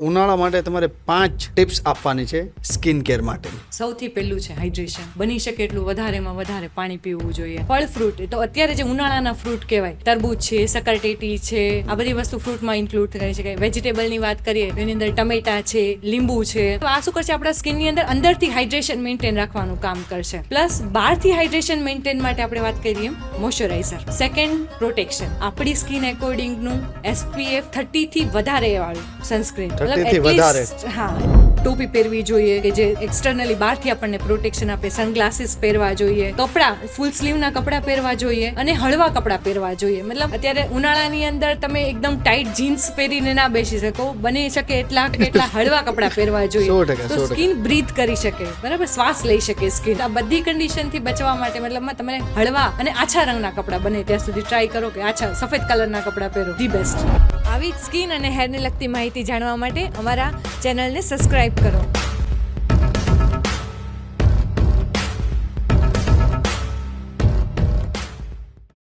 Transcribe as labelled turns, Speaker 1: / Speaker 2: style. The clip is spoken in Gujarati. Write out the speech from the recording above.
Speaker 1: ઉનાળા માટે તમારે પાંચ ટિપ્સ આપવાની છે સ્કિન કેર માટે.
Speaker 2: સૌથી પહેલું છે હાઇડ્રેશન. બની શકે એટલું વધારેમાં વધારે પાણી પીવું જોઈએ. ફળ ફ્રૂટ તો અત્યારે જે ઉનાળાના ફ્રૂટ કહેવાય, તરબૂચ છે, સકરટેટી છે, આ બધી વસ્તુ ફ્રૂટમાં ઇન્ક્લુડ કરી શકાય વેજીટેબલની વાત કરીએ, એની અંદર ટમેટા છે, લીંબુ છે. તો આ શું કરશે? આપણા સ્કિનની અંદર અંદરથી હાઇડ્રેશન મેન્ટેન રાખવાનું કામ કરશે. પ્લસ બહારથી હાઇડ્રેશન મેન્ટેન માટે આપણે વાત કરીએ મોઇશ્ચરાઇઝર. સેકન્ડ પ્રોટેક્શન આપણી સ્કિન એકોર્ડિંગનું એસપીએફ થર્ટી થી વધારે વાળું સનસ્ક્રીન
Speaker 1: 30 વધારે.
Speaker 2: હા ટોપી પહેરવી જોઈએ કે જે એક્સટર્નલી બહારથી આપણને પ્રોટેક્શન આપે સનગ્લાસીસ પહેરવા જોઈએ કપડાં ફૂલ સ્લીવના કપડાં પહેરવા જોઈએ અને હળવા કપડાં પહેરવા જોઈએ. મતલબ અત્યારે ઉનાળાની અંદર તમે એકદમ ટાઈટ જીન્સ પહેરીને ના બેસી શકો બની શકે એટલા એટલા હળવા કપડાં પહેરવા જોઈએ. તો સ્કિન બ્રીથ કરી શકે બરાબર? શ્વાસ લઈ શકે સ્કિન આ બધી કન્ડિશનથી બચવા માટે મતલબમાં તમે હળવા અને આછા રંગના કપડાં બને ત્યાં સુધી ટ્રાય કરો કે આછા સફેદ કલરના કપડાં પહેરો. ધી બેસ્ટ આવી જ સ્કિન અને હેરને લગતી માહિતી જાણવા માટે અમારા ચેનલને સબસ્ક્રાઈબ કરો.